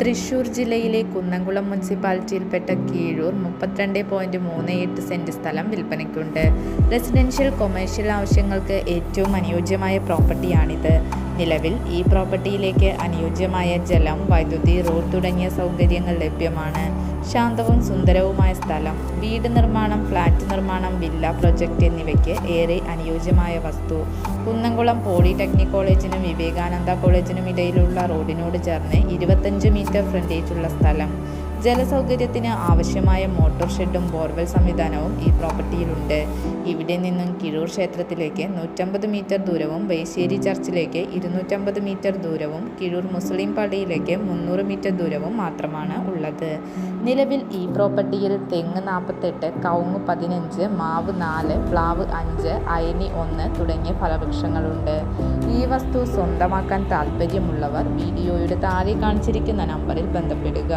തൃശൂർ ജില്ലയിലെ കുന്നംകുളം മുനിസിപ്പാലിറ്റിയിൽപ്പെട്ട കീഴൂർ മുപ്പത്തിരണ്ട് പോയിന്റ് മൂന്ന് എട്ട് സെന്റ് സ്ഥലം വിൽപ്പനയ്ക്കുണ്ട്. റെസിഡൻഷ്യൽ കൊമേഴ്ഷ്യൽ ആവശ്യങ്ങൾക്ക് ഏറ്റവും അനുയോജ്യമായ പ്രോപ്പർട്ടിയാണിത്. നിലവിൽ ഈ പ്രോപ്പർട്ടിയിലേക്ക് അനുയോജ്യമായ ജലം വൈദ്യുതി റോഡ് തുടങ്ങിയ സൗകര്യങ്ങൾ ലഭ്യമാണ്. ശാന്തവും സുന്ദരവുമായ സ്ഥലം വീട് നിർമ്മാണം ഫ്ലാറ്റ് നിർമ്മാണം വില്ല പ്രൊജക്റ്റ് എന്നിവയ്ക്ക് ഏറെ അനുയോജ്യമായ വസ്തു. കുന്നംകുളം പോളിടെക്നിക് കോളേജിനും വിവേകാനന്ദ കോളേജിനും ഇടയിലുള്ള റോഡിനോട് ചേർന്ന് ഇരുപത്തഞ്ച് മീറ്റർ ഫ്രണ്ടേജുള്ള സ്ഥലം. ജലസൗകര്യത്തിന് ആവശ്യമായ മോട്ടോർ ഷെഡും ബോർവെൽ സംവിധാനവും ഈ പ്രോപ്പർട്ടിയിലുണ്ട്. ഇവിടെ നിന്നും കിഴൂർ ക്ഷേത്രത്തിലേക്ക് നൂറ്റമ്പത് മീറ്റർ ദൂരവും ബൈശ്ശേരി ചർച്ചിലേക്ക് ഇരുന്നൂറ്റമ്പത് മീറ്റർ ദൂരവും കിഴൂർ മുസ്ലിം പള്ളിയിലേക്ക് മുന്നൂറ് മീറ്റർ ദൂരവും മാത്രമാണ് ഉള്ളത്. നിലവിൽ ഈ പ്രോപ്പർട്ടിയിൽ തെങ്ങ് നാൽപ്പത്തെട്ട് കവുങ്ങ് പതിനഞ്ച് മാവ് നാല് പ്ലാവ് അഞ്ച് അയനി ഒന്ന് തുടങ്ങിയ ഫലവൃക്ഷങ്ങളുണ്ട്. ഈ വസ്തു സ്വന്തമാക്കാൻ താൽപ്പര്യമുള്ളവർ വീഡിയോയുടെ താഴെ കാണിച്ചിരിക്കുന്ന നമ്പറിൽ ബന്ധപ്പെടുക.